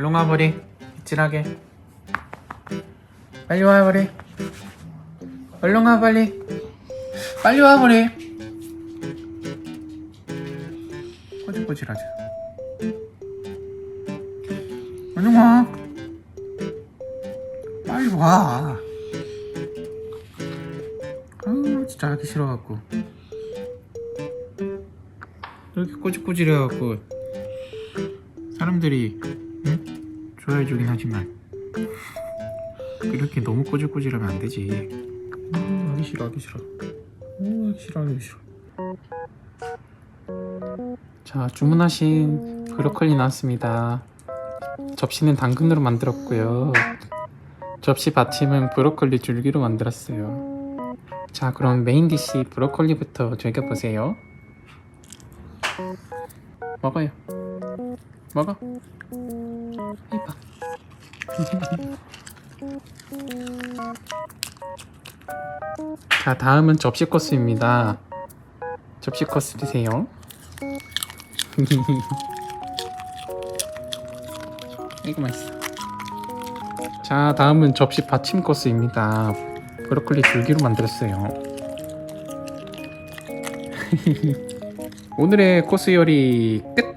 얼른 와버리 찌질하게. 빨리 와 버리. 얼른 와 빨리. 빨리 와 버리. 꼬질꼬질하죠 얼른 와 빨리 와. 아 진짜 하기 싫어갖고. 이렇게 꼬질꼬질해갖고 사람들이 응? 좋아해 주긴 하지만. 이렇게 너무 꼬질꼬질하면 안 되지. 음, 하기 싫어 하기 싫어. 음, 하기 싫어 하기 싫어. 자 주문하신 브로콜리 나왔습니다. 접시는 당근으로 만들었고요. 접시 받침은 브로콜리 줄기로 만들었어요. 자 그럼 메인 디시 브로콜리부터 즐겨보세요. 먹어요. 먹어 이봐. 자 다음은 접시 코스입니다. 접시 코스 드세요. 이거 맛있어. 자 다음은 접시 받침 코스입니다. 브로콜리 줄기로 만들었어요. 오늘의 코스 요리 끝